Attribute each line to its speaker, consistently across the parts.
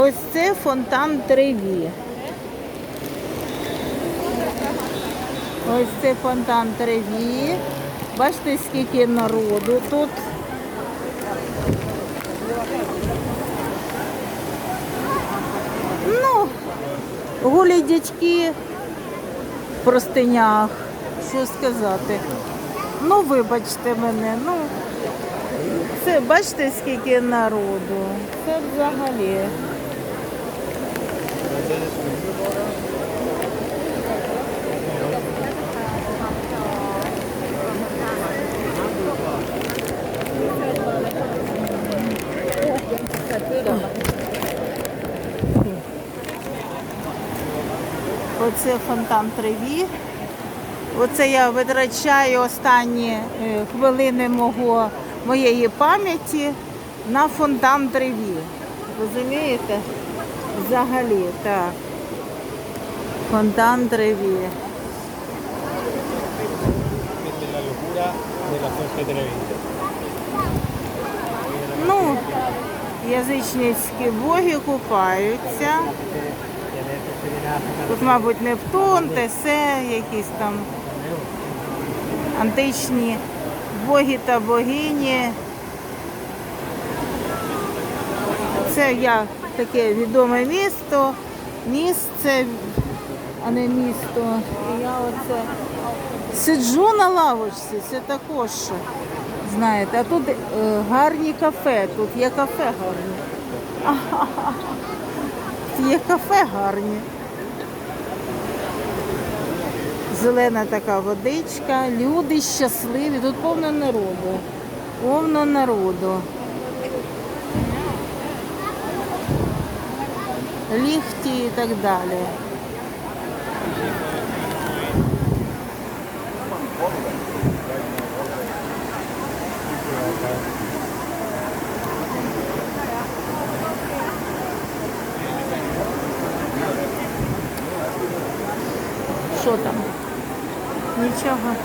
Speaker 1: Ось це фонтан Треві. Ось це фонтан Треві. Бачите, скільки народу тут. Ну, голі дядьки в простинях. Що сказати? Ну, вибачте мене, ну. Це бачите, скільки народу. Це взагалі. Оце фонтан Треві. Оце я витрачаю останні е, хвилини мого, моєї пам'яті на фонтан Треві. Розумієте? Взагалі, так. Фонтан
Speaker 2: Televisión.
Speaker 1: Ну, язичницькі боги купаються. Тут, мабуть, Нептун, Тесе, якісь там античні боги та богині. Це я таке відоме місто, місце, а не місто. І я оце сиджу на лавочці, це також. Знаєте, а тут е, гарні кафе, тут є кафе гарні. Є кафе гарні. Зелена така водичка, люди щасливі, тут повно народу. Повно народу. Ліхті і так далі. Що там? Нічого.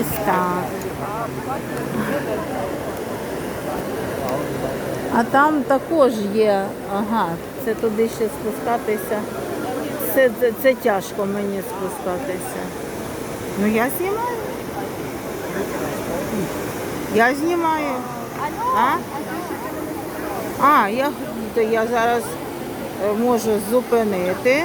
Speaker 1: Ось так. А там також є, ага, це туди ще спускатися. Це, це, це тяжко мені спускатися. Ну я знімаю. Я знімаю. А? А, я, то я зараз е, можу зупинити.